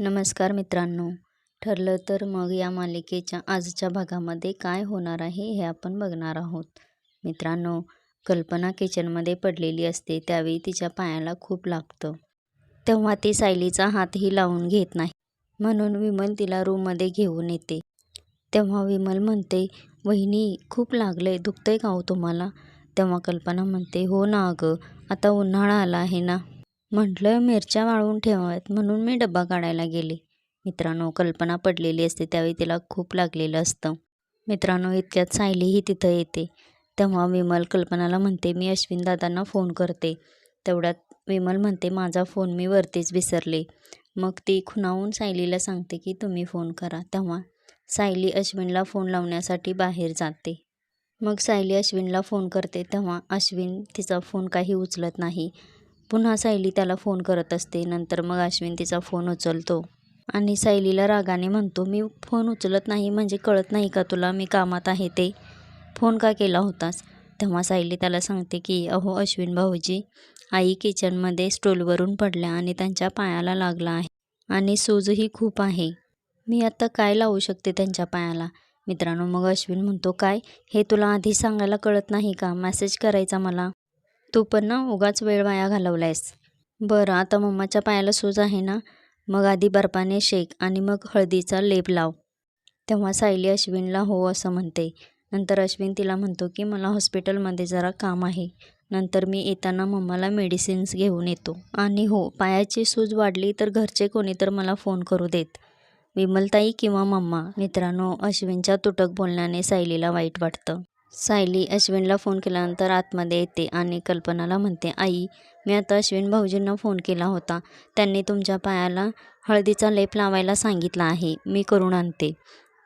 नमस्कार मित्रांनो. ठरलं तर मग या मालिकेच्या आजच्या भागामध्ये काय होणार आहे हे आपण बघणार आहोत. मित्रांनो कल्पना किचनमध्ये पडलेली असते त्यावेळी तिच्या पायाला खूप लागतं. तेव्हा ती सायलीचा हातही लावून घेत नाही. म्हणून विमल तिला रूममध्ये घेऊन येते. तेव्हा विमल म्हणते वहिनी खूप लागलंय दुखतंय का हो तुम्हाला? तेव्हा कल्पना म्हणते हो ना अगं आता उन्हाळा आला आहे ना. म्हटलं मिरच्या वाळवून ठेवाव्यात म्हणून मी डब्बा काढायला गेले. मित्रांनो कल्पना पडलेली असते त्यावेळी तिला खूप लागलेलं असतं. मित्रांनो इतक्यात सायलीही तिथं येते. तेव्हा विमल कल्पनाला म्हणते मी अश्विन दादांना फोन करते. तेवढ्यात विमल म्हणते माझा फोन मी वरतीच विसरले. मग ती खुणावून सायलीला सांगते की तुम्ही फोन करा. तेव्हा सायली अश्विनला फोन लावण्यासाठी बाहेर जाते. मग सायली अश्विनला फोन करते तेव्हा अश्विन तिचा फोन काही उचलत नाही. पुन्हा सायली त्याला फोन करत असते. नंतर मग अश्विन तिचा फोन उचलतो. आणि सायलीला रागाने म्हणतो मी फोन उचलत नाही म्हणजे कळत नाही का तुला? मी कामात आहे ते. फोन का केला होतास? तेव्हा सायली त्याला सांगते की अहो अश्विन भाऊजी आई किचनमध्ये स्टूलवरून पडल्या आणि त्यांच्या पायाला लागला आहे आणि सूजही खूप आहे. मी आत्ता काय लावू शकते त्यांच्या पायाला? मित्रांनो मग अश्विन म्हणतो काय? हे तुला आधी सांगायला कळत नाही का? मेसेज करायचा मला. तू पण ना उगाच वेळ वाया घालवलायस. बरं आता मम्माच्या पायाला सूज आहे ना? मग आधी बर्फाने शेक आणि मग हळदीचा लेप लाव. तेव्हा सायली अश्विनला हो असं म्हणते. नंतर अश्विन तिला म्हणतो की मला हॉस्पिटलमध्ये जरा काम आहे. नंतर मी येताना मम्माला मेडिसिन्स घेऊन येतो. आणि हो पायाची सूज वाढली तर घरचे कोणी तर मला फोन करू देत. विमलताई किंवा मम्मा मित्रांनो अश्विनच्या तुटक बोलण्याने सायलीला वाईट वाटतं. सायली अश्विनला फोन केल्यानंतर आतमध्ये येते आणि कल्पनाला म्हणते आई मी आता अश्विन भाऊजींना फोन केला होता. त्यांनी तुमच्या पायाला हळदीचा लेप लावायला सांगितला आहे. मी करून आणते.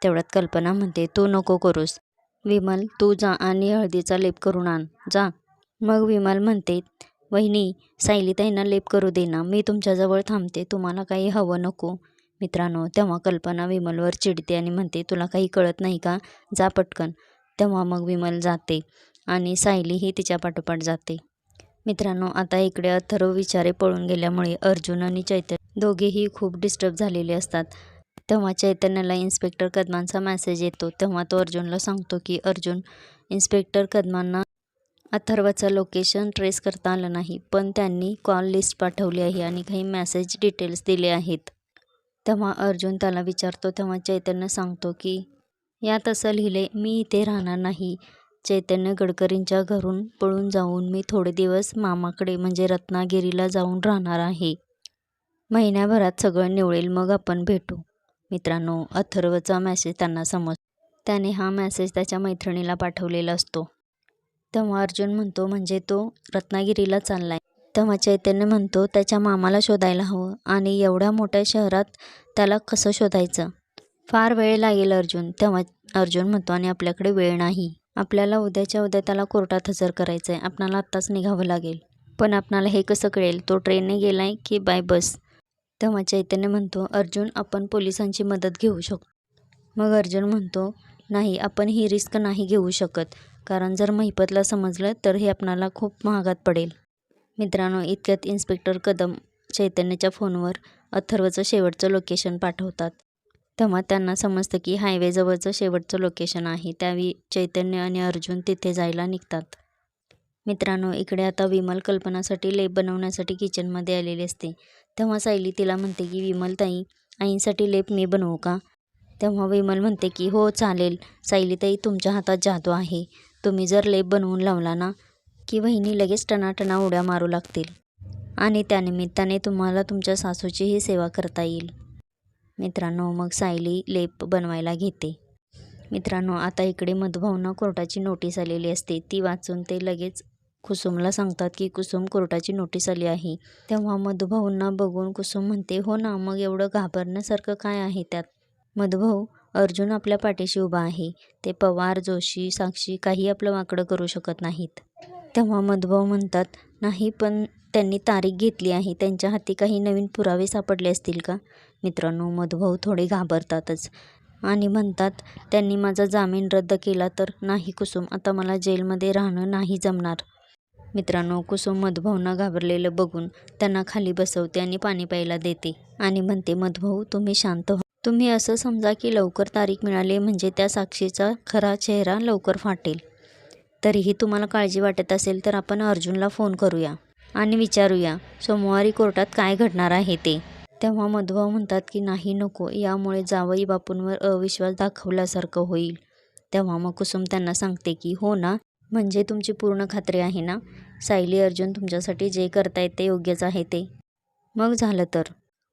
तेवढ्यात कल्पना म्हणते तू नको करूस. विमल तू जा आणि हळदीचा लेप करून आण. जा. मग विमल म्हणते वहिनी सायली ताईंना लेप करू दे ना. मी तुमच्याजवळ थांबते. तुम्हाला काही हवं नको. मित्रांनो तेव्हा कल्पना विमलवर चिडते आणि म्हणते तुला काही कळत नाही का? जा पटकन. तेव्हा मग विमल जाते आणि सायलीही तिच्या पाठोपाठ जाते. मित्रांनो आता इकडे अथर्व विचारे पळून गेल्यामुळे अर्जुन आणि चैतन्य दोघेही खूप डिस्टर्ब झालेले असतात. तेव्हा चैतन्याला इन्स्पेक्टर कदमांचा मेसेज येतो. तेव्हा तो अर्जुनला सांगतो की अर्जुन इन्स्पेक्टर कदमांना अथर्वाचं लोकेशन ट्रेस करता आलं नाही पण त्यांनी कॉल लिस्ट पाठवली आहे आणि काही मॅसेज डिटेल्स दिले आहेत. तेव्हा अर्जुन त्याला विचारतो. तेव्हा चैतन्य सांगतो की यात असं लिहिले मी इथे राहणार नाही. चैतन्य गडकरींच्या घरून पळून जाऊन मी थोडे दिवस मामाकडे म्हणजे रत्नागिरीला जाऊन राहणार आहे. महिन्याभरात सगळं निवळेल मग आपण भेटू. मित्रांनो अथर्वचा मॅसेज त्यांना समज त्याने हा मॅसेज त्याच्या मैत्रिणीला पाठवलेला असतो. तेव्हा अर्जुन म्हणतो म्हणजे तो रत्नागिरीला चाललाय. तेव्हा चैतन्य म्हणतो त्याच्या मामाला शोधायला हवं आणि एवढ्या मोठ्या शहरात त्याला कसं शोधायचं? फार वेळ लागेल अर्जुन. तेव्हा अर्जुन म्हणतो आणि आपल्याकडे वेळ नाही. आपल्याला उद्याच्या उद्या त्याला कोर्टात हजर करायचं आहे आपणाला आत्ताच निघावं लागेल. पण आपणाला हे कसं कळेल? तो ट्रेनने गेला आहे की बाय बस? तेव्हा चैतन्य म्हणतो अर्जुन आपण पोलिसांची मदत घेऊ शकतो मग अर्जुन म्हणतो नाही आपण ही रिस्क नाही घेऊ शकत. कारण जर महिपतला समजलं तर हे आपणाला खूप महागात पडेल. मित्रांनो इतक्यात इन्स्पेक्टर कदम चैतन्याच्या फोनवर अथर्वचं शेवटचं लोकेशन पाठवतात. तेव्हा त्यांना समजतं की हायवेजवळचं शेवटचं लोकेशन आहे. त्यावेळी चैतन्य आणि अर्जुन तिथे जायला निघतात. मित्रांनो इकडे आता विमल कल्पनासाठी लेप बनवण्यासाठी किचनमध्ये आलेली असते. तेव्हा सायली तिला म्हणते की विमलताई आईंसाठी लेप मी बनवू का? तेव्हा विमल म्हणते की हो चालेल. सायलीताई तुमच्या हातात जादू आहे. तुम्ही जर लेप बनवून लावला ना की वहिनी लगेच टनाटना उड्या मारू लागतील. आणि त्यानिमित्ताने तुम्हाला तुमच्या सासूचीही सेवा करता येईल. मित्रांनो मग सायली लेप बनवायला घेते. मित्रांनो आता इकडे मधुभाऊंना कोर्टाची नोटीस आलेली असते. ती वाचून ते लगेच कुसुमला सांगतात की कुसुम कोर्टाची नोटीस आली आहे. तेव्हा मधुभाऊंना बघून कुसुम म्हणते हो ना मग एवढं घाबरण्यासारखं काय आहे त्यात? मधुभाऊ अर्जुन आपल्या पाठीशी उभा आहे. ते पवार जोशी साक्षी काही आपलं वाकडं करू शकत नाहीत. तेव्हा मधुभाऊ म्हणतात नाही पण त्यांनी तारीख घेतली आहे. त्यांच्या हाती काही नवीन पुरावे सापडले असतील का? मित्रांनो मधुभाऊ थोडे घाबरतातच आणि म्हणतात त्यांनी माझा जामीन रद्द केला तर नाही कुसुम आता मला जेलमध्ये राहणं नाही जमणार. मित्रांनो कुसुम मधभाऊंना घाबरलेलं बघून त्यांना खाली बसवते आणि पाणी प्यायला देते आणि म्हणते मधभाऊ तुम्ही शांत व्हा. तुम्ही असं समजा की लवकर तारीख मिळाली म्हणजे त्या साक्षीचा खरा चेहरा लवकर फाटेल. तरीही तुम्हाला काळजी वाटत असेल तर आपण अर्जुनला फोन करूया आणि विचारूया सोमवारी कोर्टात काय घडणार आहे ते. तेव्हा मधुभाऊ म्हणतात की नाही नको. यामुळे जावई बापूंवर अविश्वास दाखवल्यासारखं होईल. तेव्हा मग कुसुम त्यांना सांगते की हो ना म्हणजे तुमची पूर्ण खात्री आहे ना? सायली अर्जुन तुमच्यासाठी जे करतायत ते योग्यच आहे ते. मग झालं तर.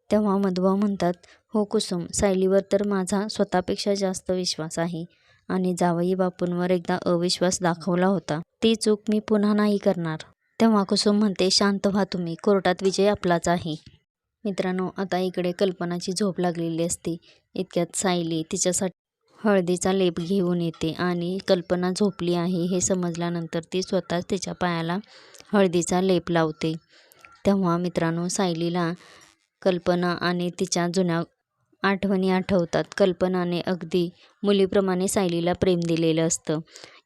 तेव्हा मधुभाऊ म्हणतात हो कुसुम सायलीवर तर माझा स्वतःपेक्षा जास्त विश्वास आहे. आणि जावई बापूंवर एकदा अविश्वास दाखवला होता. ती चूक मी पुन्हा नाही करणार. तेव्हा कुसुम म्हणते शांत व्हा तुम्ही कोर्टात विजय आपलाच आहे. मित्रांनो आता इकडे कल्पनाची झोप लागलेली असते. इतक्यात सायली तिच्यासाठी हळदीचा लेप घेऊन येते आणि कल्पना झोपली आहे हे समजल्यानंतर ती स्वतःच तिच्या पायाला हळदीचा लेप लावते. तेव्हा मित्रांनो सायलीला कल्पना आणि तिच्या जुन्या आठवणी आठवतात. कल्पनाने अगदी मुलीप्रमाणे सायलीला प्रेम दिलेलं असतं.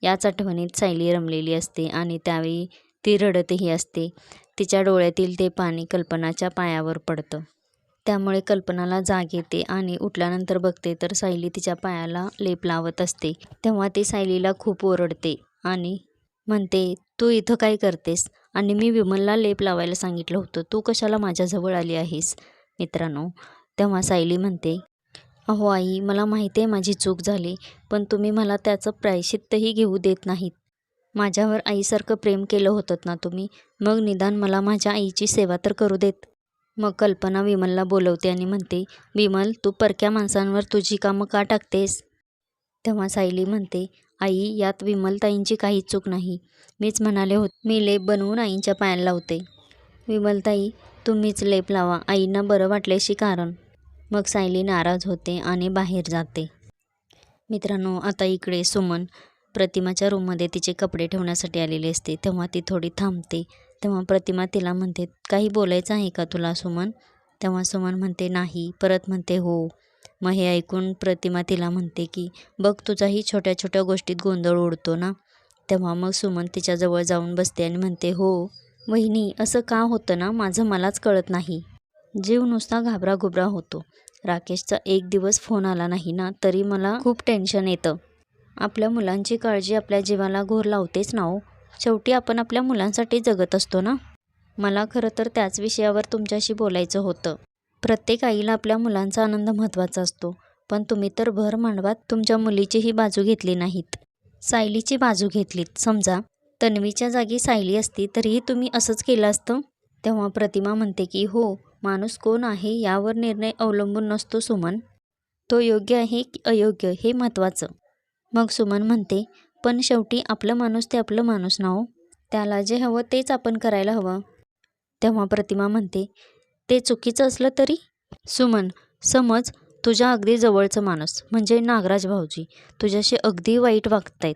याच आठवणीत सायली रमलेली असते आणि त्यावेळी ती रडतही असते. तिच्या डोळ्यातील ते पाणी कल्पनाच्या पायावर पडतं. त्यामुळे कल्पनाला जाग येते आणि उठल्यानंतर बघते तर सायली तिच्या पायाला लेप लावत असते. तेव्हा ती सायलीला खूप ओरडते आणि म्हणते तू इथं काय करतेस? आणि मी विमलला लेप लावायला सांगितलं होतं. तू कशाला माझ्याजवळ आली आहेस? मित्रांनो तेव्हा सायली म्हणते अहो आई मला माहिती आहे माझी चूक झाली पण तुम्ही मला त्याचं प्रायश्चित्तही घेऊ देत नाहीत. माझ्यावर आईसारखं प्रेम केलं होतं ना तुम्ही? मग निदान मला माझ्या आईची सेवा तर करू देत मग कल्पना विमलला बोलवते आणि म्हणते विमल तू परक्या माणसांवर तुझी कामं का टाकतेस तेव्हा सायली म्हणते आई यात विमलताईंची काहीच चूक नाही. मीच म्हणाले होत मी लेप बनवून आईंच्या पायाला लावते. विमलताई तुम्हीच लेप लावा. आईंना बरं वाटल्याशी कारण. मग सायली नाराज होते आणि बाहेर जाते. मित्रांनो आता इकडे सुमन प्रतिमाच्या रूममध्ये तिचे कपडे ठेवण्यासाठी आलेले असते. तेव्हा ती थोडी थांबते. तेव्हा प्रतिमा तिला म्हणते काही बोलायचं आहे का तुला सुमन? तेव्हा सुमन म्हणते नाही. परत म्हणते हो. मग हे ऐकून प्रतिमा तिला म्हणते की बघ तुझाही छोट्या छोट्या गोष्टीत गोंधळ उडतो ना? तेव्हा मग सुमन तिच्याजवळ जाऊन बसते आणि म्हणते हो. वहिनी असं का होतं ना? माझं मलाच कळत नाही. जीव नुसता घाबराघुबरा होतो. राकेशचा एक दिवस फोन आला नाही ना तरी मला खूप टेन्शन येतं. आपल्या मुलांची काळजी आपल्या जीवाला घोर लावतेच ना हो. शेवटी आपण आपल्या मुलांसाठी जगत असतो ना? मला खरं तर त्याच विषयावर तुमच्याशी बोलायचं होतं. प्रत्येक आईला आपल्या मुलांचा आनंद महत्त्वाचा असतो. पण तुम्ही तर भर मांडवात तुमच्या मुलीचीही बाजू घेतली नाहीत. सायलीची बाजू घेतलीत. समजा तन्वीच्या जागी सायली असती तरीही तुम्ही असंच केलं असतं? तेव्हा प्रतिमा म्हणते की हो माणूस कोण आहे यावर निर्णय अवलंबून नसतो सुमन. तो योग्य आहे की अयोग्य हे महत्त्वाचं. मग सुमन म्हणते पण शेवटी आपलं माणूस ते आपलं माणूस ना हो? त्याला जे हवं तेच आपण करायला हवं. तेव्हा प्रतिमा म्हणते ते चुकीचं असलं तरी? सुमन समज तुझ्या अगदी जवळचं माणूस म्हणजे नागराज भाऊजी तुझ्याशी अगदी वाईट वागतायत.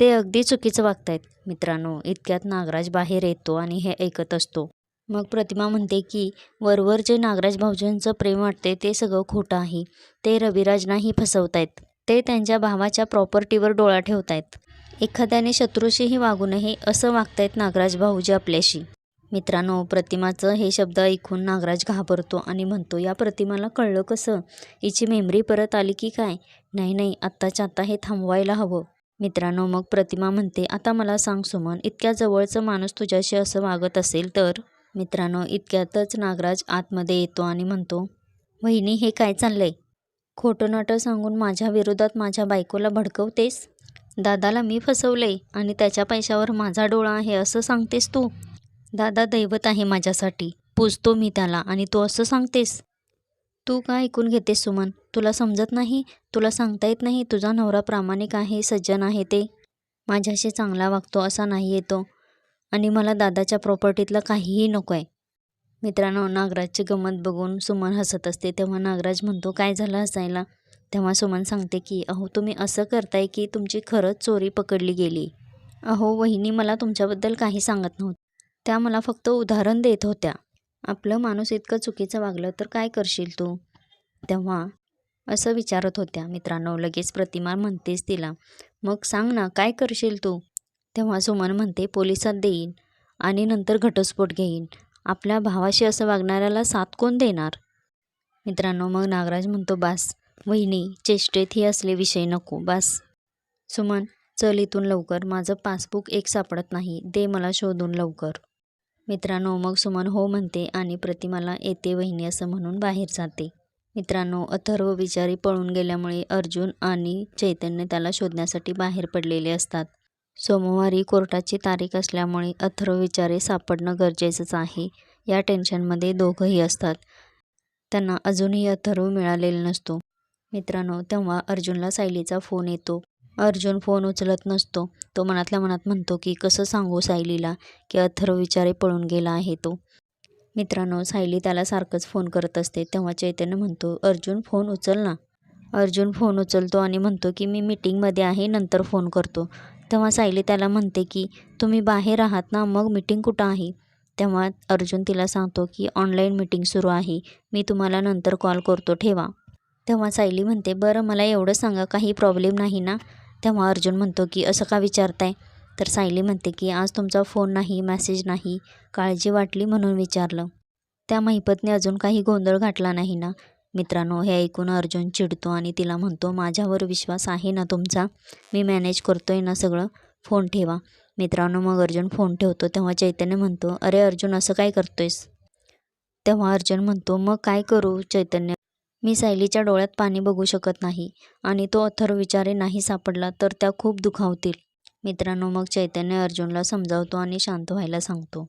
ते अगदी चुकीचं वागतायत. मित्रांनो इतक्यात नागराज बाहेर येतो आणि हे ऐकत असतो. मग प्रतिमा म्हणते की वरवर जे नागराज भाऊजींचं प्रेम वाटते ते सगळं खोटं आहे. ते रविराजनाही फसवतायत. ते त्यांच्या भावाच्या प्रॉपर्टीवर डोळा ठेवतायत. एखाद्याने शत्रूशीही वागू नये असं वागतायत नागराज भाऊजी आपल्याशी. मित्रांनो प्रतिमाचं हे शब्द ऐकून नागराज घाबरतो आणि म्हणतो या प्रतिमाला कळलं कसं? हिची मेमरी परत आली की काय? नाही नाही आत्ताच्या आत्ता हे थांबवायला हवं. मित्रांनो मग प्रतिमा म्हणते आता मला सांग सुमन इतक्या जवळचं माणूस तुझ्याशी असं वागत असेल तर? मित्रांनो इतक्यातच नागराज आतमध्ये येतो आणि म्हणतो वहिनी हे काय चाललंय? खोटं नाटं सांगून माझ्या विरोधात माझ्या बायकोला भडकवतेस? दादाला मी फसवले आणि त्याच्या पैशावर माझा डोळा आहे असं सांगतेस तू? दादा दैवत आहे माझ्यासाठी. पूजतो मी त्याला आणि तू असं सांगतेस? तू का ऐकून घेतेस सुमन? तुला समजत नाही? तुला सांगता येत नाही? तुझा नवरा प्रामाणिक आहे सज्जन आहे ते? माझ्याशी चांगला वागतो असा नाही येतो आणि मला दादाच्या प्रॉपर्टीतलं काहीही नको आहे मित्रांनो नागराजची गंमत बघून सुमन हसत असते. तेव्हा नागराज म्हणतो काय झालं हसायला? तेव्हा सुमन सांगते की अहो तुम्ही असं करताय की तुमची खरंच चोरी पकडली गेली. अहो वहिनी मला तुमच्याबद्दल काही सांगत नव्हतं त्या मला फक्त उदाहरण देत होत्या. आपलं माणूस इतकं चुकीचं वागलं तर काय करशील तू? तेव्हा असं विचारत होत्या मित्रांनो. लगेच प्रतिमा म्हणतेस तिला मग सांग ना काय करशील तू? तेव्हा सुमन म्हणते पोलिसात देईन आणि नंतर घटस्फोट घेईन. आपल्या भावाशी असं वागणाऱ्याला साथ कोण देणार? मित्रांनो मग नागराज म्हणतो बास वहिनी चेष्टेत ही असले विषय नको बास. सुमन चल इथून लवकर माझं पासबुक एक सापडत नाही दे मला शोधून लवकर. मित्रांनो मग सुमन हो म्हणते आणि प्रतिमाला येते वहिनी असं म्हणून बाहेर जाते. मित्रांनो अथर्व विचारी पळून गेल्यामुळे अर्जुन आणि चैतन्य त्याला शोधण्यासाठी बाहेर पडलेले असतात. सोमवारी कोर्टाची तारीख असल्यामुळे अथर्व विचारे सापडणं गरजेचंच आहे. या टेन्शनमध्ये दोघंही असतात. त्यांना अजूनही अथर्व मिळालेला नसतो. मित्रांनो तेव्हा अर्जुनला सायलीचा फोन येतो. अर्जुन फोन उचलत नसतो. तो मनातल्या मनात म्हणतो की कसं सांगू सायलीला की अथर्व विचारे पळून गेला आहे तो? मित्रांनो सायली त्याला सारखंच फोन करत असते. तेव्हा चैतन्य म्हणतो अर्जुन फोन उचल ना. अर्जुन फोन उचलतो आणि म्हणतो की मी मीटिंगमध्ये आहे नंतर फोन करतो. तेव्हा सायली त्याला म्हणते की तुम्ही बाहेर आहात ना मग मीटिंग कुठं आहे? तेव्हा अर्जुन तिला सांगतो की ऑनलाईन मीटिंग सुरू आहे मी तुम्हाला नंतर कॉल करतो ठेवा. तेव्हा सायली म्हणते बरं मला एवढं सांगा काही प्रॉब्लेम नाही ना? तेव्हा अर्जुन म्हणतो की असं का विचारताय? तर सायली म्हणते की आज तुमचा फोन नाही मेसेज नाही काळजी वाटली म्हणून विचारलं. त्या महिपतने अजून काही गोंधळ घातला नाही ना मित्रांनो हे ऐकून अर्जुन चिडतो आणि तिला म्हणतो माझ्यावर विश्वास आहे ना तुमचा? मी मॅनेज करतोय ना सगळं? फोन ठेवा. मित्रांनो मग अर्जुन फोन ठेवतो तेव्हा चैतन्य म्हणतो अरे अर्जुन असं काय करतोयस? तेव्हा अर्जुन म्हणतो मग काय करू चैतन्य? मी सायलीच्या डोळ्यात पाणी बघू शकत नाही आणि तो अथर विचारे नाही सापडला तर त्या खूप दुखावतील. मित्रांनो मग चैतन्य अर्जुनला समजावतो आणि शांत व्हायला सांगतो.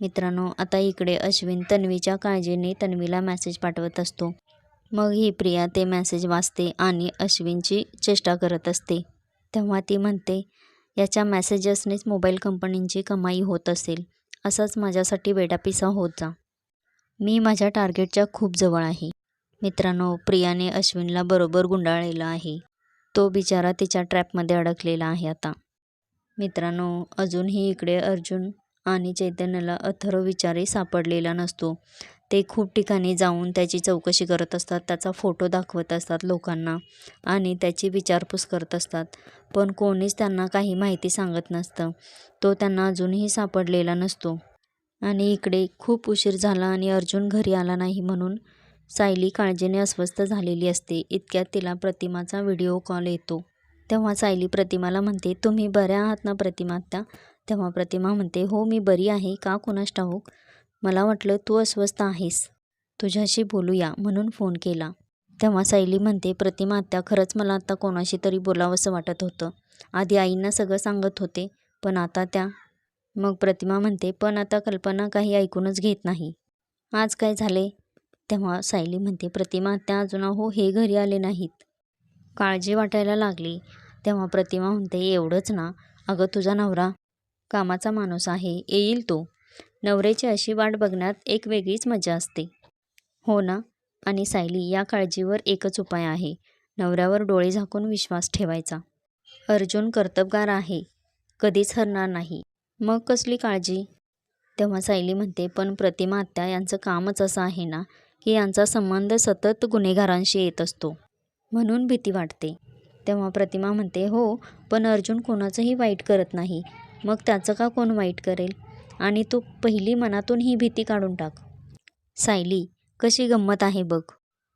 मित्रांनो आता इकडे अश्विन तन्वीच्या काळजीने तन्वीला मॅसेज पाठवत असतो. मग ही प्रिया ते मेसेज वाचते आणि अश्विनची चेष्टा करत असते. तेव्हा ती म्हणते याच्या मॅसेजेसनेच मोबाईल कंपनींची कमाई होत असेल. असाच माझ्यासाठी वेडापिसा होत जा. मी माझ्या टार्गेटच्या खूप जवळ आहे. मित्रांनो प्रियाने अश्विनला बरोबर गुंडाळलेला आहे. तो बिचारा तिच्या ट्रॅपमध्ये अडकलेला आहे आता. मित्रांनो अजूनही इकडे अर्जुन आणि चैतन्याला अथर्व विचारे सापडलेला नसतो. ते खूप ठिकाणी जाऊन त्याची चौकशी करत असतात त्याचा फोटो दाखवत असतात लोकांना आणि त्याची विचारपूस करत असतात. पण कोणीच त्यांना काही माहिती सांगत नसतं. तो त्यांना अजूनही सापडलेला नसतो. आणि इकडे खूप उशीर झाला आणि अर्जुन घरी आला नाही म्हणून सायली काळजीने अस्वस्थ झालेली असते. इतक्यात तिला प्रतिमाचा व्हिडिओ कॉल येतो. तेव्हा सायली प्रतिमाला म्हणते तुम्ही बऱ्या आहात ना प्रतिमा त्या तेव्हा प्रतिमा म्हणते हो मी बरी आहे. का कुणास ठाऊक? मला वाटलं तू अस्वस्थ आहेस. तुझ्याशी बोलूया. म्हणून फोन केला. तेव्हा सायली म्हणते प्रतिमा आत्या खरंच मला आत्ता कोणाशी तरी बोलावंसं वाटत होतं. आधी आईंना सगळं सांगत होते पण आता त्या मग प्रतिमा म्हणते पण आता कल्पना काही ऐकूनच घेत नाही. आज काय झाले? तेव्हा सायली म्हणते प्रतिमा आत्या अजून हो हे घरी आले नाहीत. काळजी वाटायला लागली. तेव्हा प्रतिमा म्हणते एवढंच ना. अगं तुझा नवरा कामाचा माणूस आहे येईल तो. नवऱ्याची अशी वाट बघण्यात एक वेगळीच मजा असते. हो ना? आणि सायली या काळजीवर एकच उपाय आहे. नवऱ्यावर डोळे झाकून विश्वास ठेवायचा. अर्जुन कर्तबगार आहे. कधीच हरणार नाही. मग कसली काळजी? तेव्हा सायली म्हणते पण प्रतिमा आत्या यांचं कामच असं आहे ना की यांचा संबंध सतत गुन्हेगारांशी येत असतो. म्हणून भीती वाटते. तेव्हा प्रतिमा म्हणते हो पण अर्जुन कोणाचंही वाईट करत नाही. मग त्याचं का कोण वाईट करेल? आणि तू पहिली मनातून ही भीती काढून टाक. सायली कशी गंमत आहे बघ.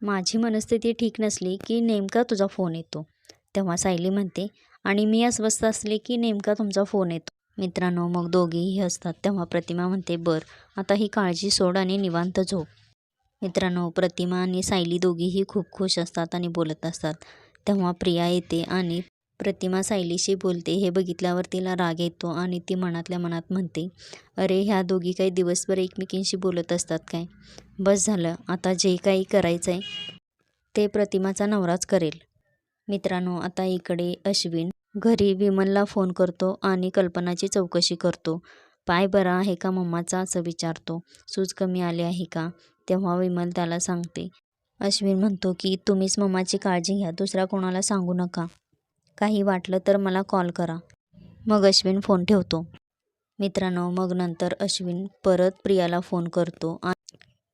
माझी मनस्थिती ठीक नसली की नेमका तुझा फोन येतो. तेव्हा सायली म्हणते आणि मी अस्वस्थ असले की नेमका तुमचा फोन येतो. मित्रांनो मग दोघेही हसतात. तेव्हा प्रतिमा म्हणते बर आता ही काळजी सोड आणि निवांत झोप. मित्रांनो प्रतिमा आणि सायली दोघीही खूप खुश असतात आणि बोलत असतात. तेव्हा प्रिया येते आणि प्रतिमा सायलीशी बोलते. हे बघितल्यावर तिला राग येतो आणि ती मनातल्या मनात म्हणते अरे ह्या दोघी काही दिवसभर एकमेकींशी बोलत असतात काय? बस झालं. आता जे काही करायचं आहे ते प्रतिमाचा नवराच करेल. मित्रांनो आता इकडे अश्विन घरी विमलला फोन करतो आणि कल्पनाची चौकशी करतो. पाय बरा आहे का मम्माचा? असं विचारतो. सूज कमी आली आहे का? तेव्हा विमल त्याला सांगते. अश्विन म्हणतो की तुम्हीच मम्माची काळजी घ्या. दुसऱ्या कोणाला सांगू नका. काही वाटलं तर मला कॉल करा. मग अश्विन फोन ठेवतो. मित्रांनो मग नंतर अश्विन परत प्रियाला फोन करतो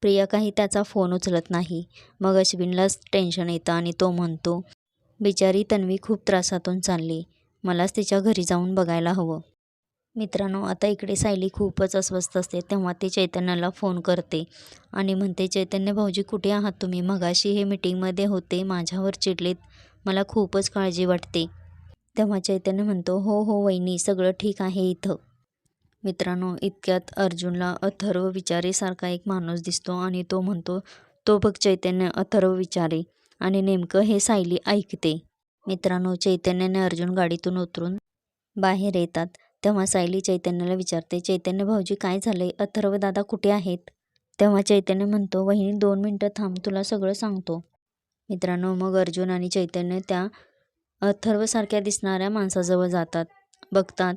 प्रिया काही त्याचा फोन उचलत नाही. मग अश्विनलाच टेन्शन येतं आणि तो म्हणतो बिचारी तन्वी खूप त्रासातून चालली. मलाच तिच्या घरी जाऊन बघायला हवं. मित्रांनो आता इकडे सायली खूपच अस्वस्थ असते तेव्हा ते चैतन्याला फोन करते आणि म्हणते चैतन्य भाऊजी कुठे आहात तुम्ही? मगाशी हे मिटिंगमध्ये होते माझ्यावर चिडलेत मला खूपच काळजी वाटते. तेव्हा चैतन्य म्हणतो हो हो वहिनी सगळं ठीक आहे इथं. मित्रांनो इतक्यात अर्जुनला अथर्व विचारेसारखा एक माणूस दिसतो आणि तो म्हणतो तो बघ चैतन्य अथर्व विचारे आणि नेमकं हे सायली ऐकते. मित्रांनो चैतन्याने अर्जुन गाडीतून उतरून बाहेर येतात. तेव्हा सायली चैतन्याला विचारते चैतन्य भाऊजी काय झाले अथर्व दादा कुठे आहेत? तेव्हा चैतन्य म्हणतो वहिनी दोन मिनटं थांब तुला सगळं सांगतो. मित्रांनो मग अर्जुन आणि चैतन्य त्या अथर्वसारख्या दिसणाऱ्या माणसाजवळ जातात. बघतात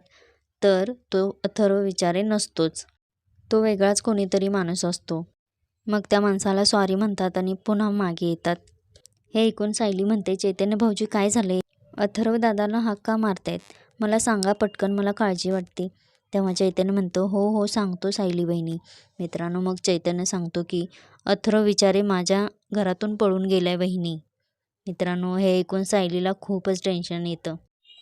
तर तो अथर्व विचारे नसतोच. तो वेगळाच कोणीतरी माणूस असतो. मग त्या माणसाला सॉरी म्हणतात आणि पुन्हा मागे येतात. हे ऐकून सायली म्हणते चैतन्य भाऊजी काय झाले अथर्व दादाला हाक का मारतायत. मला सांगा पटकन मला काळजी वाटते. तेव्हा चैतन्य म्हणतो हो हो सांगतो सायली बहिणी मित्रांनो मग चैतन्य सांगतो की अथ्र विचारे माझ्या घरातून पळून गेल्या बहिणी. मित्रांनो हे ऐकून सायलीला खूपच टेन्शन येतं.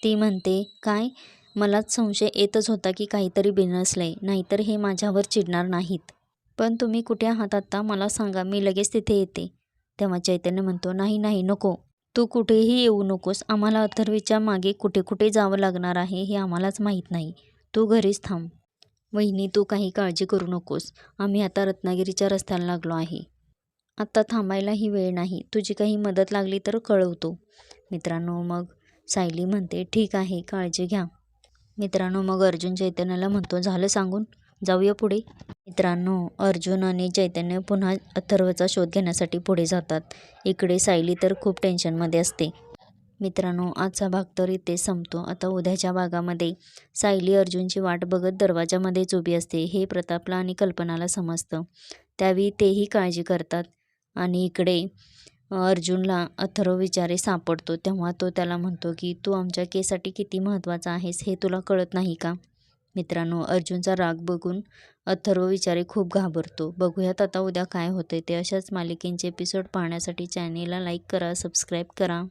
ती म्हणते काय? मलाच संशय येतच होता की काहीतरी बिनसलंय नाहीतर हे माझ्यावर चिडणार नाहीत. पण तुम्ही कुठे आहात आत्ता मला सांगा मी लगेच तिथे येते. तेव्हा चैतन्य म्हणतो नाही नाही नको. तू कुठेही येऊ नकोस. आम्हाला अथर्वीच्या मागे कुठे कुठे जावं लागणार आहे हे आम्हालाच माहीत नाही. तू घरीच थांब. वहिनी तू काही काळजी करू नकोस. आम्ही आता रत्नागिरीच्या रस्त्याला लागलो आहे. आत्ता थांबायलाही वेळ नाही. तुझी काही मदत लागली तर कळवतो. मित्रांनो मग सायली म्हणते ठीक आहे काळजी घ्या. मित्रांनो मग अर्जुन चैतन्याला म्हणतो झालं सांगून? जाऊया पुढे. मित्रांनो अर्जुन आणि चैतन्य पुन्हा अथर्वचा शोध घेण्यासाठी पुढे जातात. इकडे सायली तर खूप टेन्शनमध्ये असते. मित्रांनो आजचा भाग तर इथे संपतो. आता उद्याच्या भागामध्ये सायली अर्जुनची वाट बघत दरवाजामध्येच उभी असते हे प्रतापला आणि कल्पनाला समजतं. त्यावेळी तेही काळजी करतात आणि इकडे अर्जुनला अथर्व विचारे सापडतो. तेव्हा तो त्याला म्हणतो की तू आमच्या केसाठी किती महत्त्वाचा आहेस हे तुला कळत नाही का? मित्रांनो अर्जुनचा राग बघून अथर्व विचारे खूप घाबरतो. बघूयात आता उद्या काय होते ते अशाच मालिकेंचे एपिसोड पाहण्यासाठी चॅनेलला लाईक करा सबस्क्राईब करा.